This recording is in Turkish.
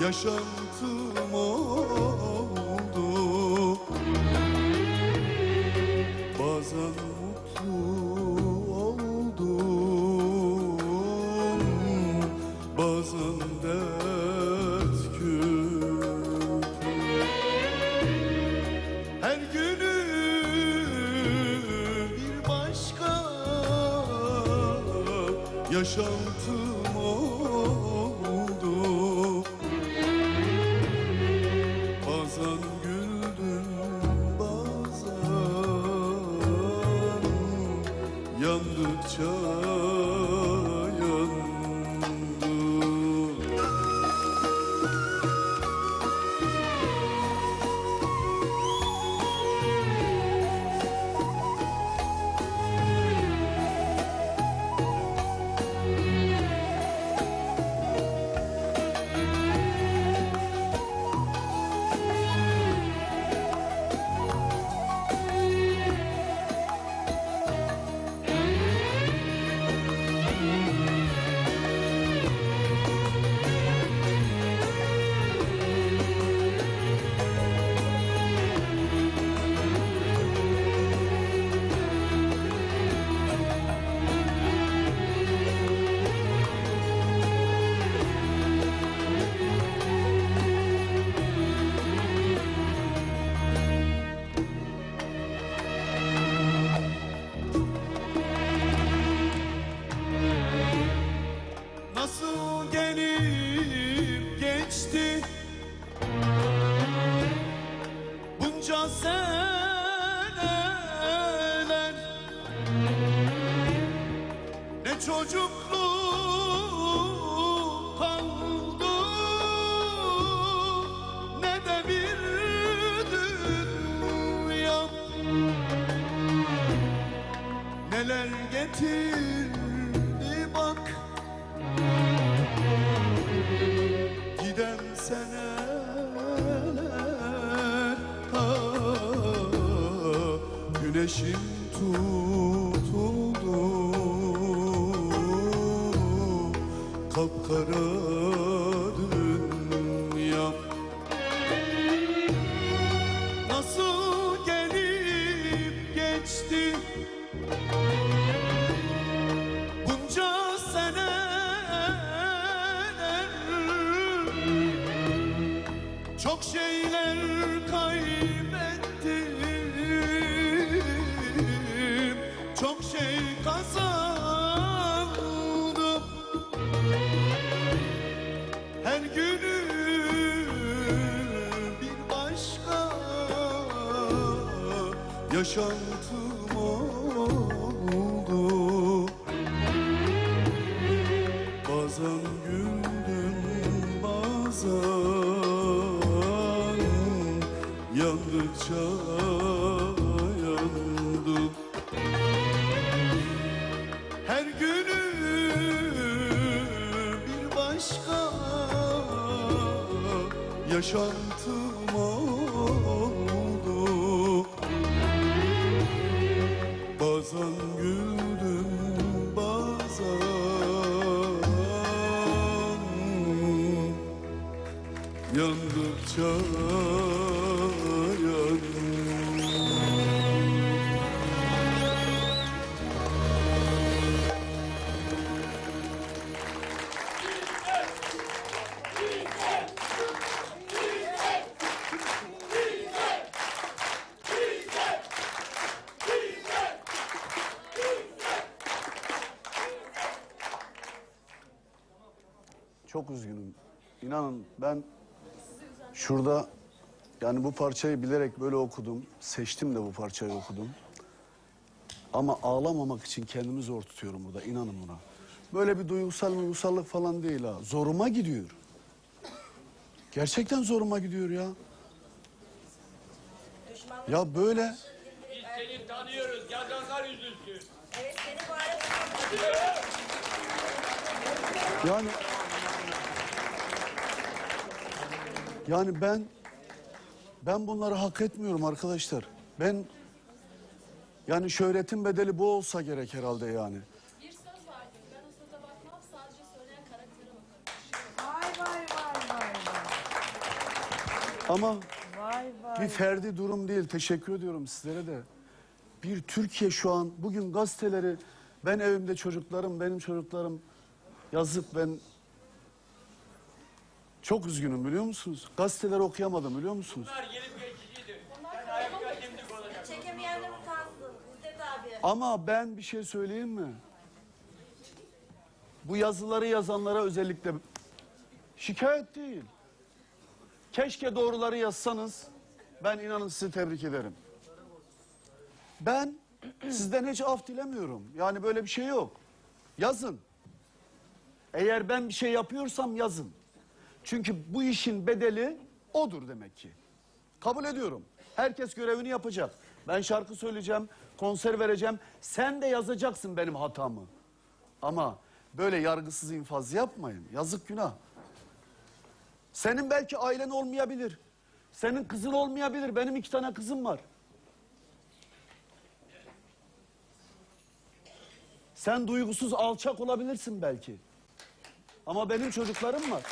yaşantım oldu. Bazen mutlu oldum. Bazen dert Her günü bir başka yaşantım neler getirdi bak. Giden seneler Güneşim tutuldu. Kapkaradır kazandım Her günü bir başka yaşantım oldu. Bazen güldüm bazen yandıkça yaşantım oldu. Bazen güldüm bazen Yandıkça Çok üzgünüm. İnanın ben şurada yani bu parçayı bilerek böyle okudum. Seçtim de bu parçayı okudum. Ama ağlamamak için kendimi zor tutuyorum burada. inanın buna. Böyle bir duygusal duygusallık falan değil ha. Zoruma gidiyor. Gerçekten zoruma gidiyor ya. Ya böyle Biz seni tanıyoruz. Yazanlar üzülsün. Evet seni bari Yani yani ben ben bunları hak etmiyorum arkadaşlar. Ben yani şöhretin bedeli bu olsa gerek herhalde yani. Bir söz vardır. Ben o söze bakmam. Sadece söyleyen karaktere bakarım. Vay vay vay vay vay. Ama Vay vay. bir ferdi durum değil. Teşekkür ediyorum sizlere de. Bir Türkiye şu an bugün gazeteleri ben evimde çocuklarım, benim çocuklarım yazık ben çok üzgünüm biliyor musunuz? Gazeteleri okuyamadım biliyor musunuz? Bunlar gelip geçicidir. Sen ayakta dimdik olacaksın. Çekemeyenler utansın. İzzet abi. Ama ben bir şey söyleyeyim mi? Bu yazıları yazanlara özellikle şikayet değil. Keşke doğruları yazsanız ben inanın sizi tebrik ederim. Ben sizden hiç af dilemiyorum. Yani böyle bir şey yok. Yazın. Eğer ben bir şey yapıyorsam yazın. Çünkü bu işin bedeli odur demek ki. Kabul ediyorum. Herkes görevini yapacak. Ben şarkı söyleyeceğim, konser vereceğim. Sen de yazacaksın benim hatamı. Ama böyle yargısız infaz yapmayın. Yazık günah. Senin belki ailen olmayabilir. Senin kızın olmayabilir. Benim iki tane kızım var. Sen duygusuz alçak olabilirsin belki. Ama benim çocuklarım var.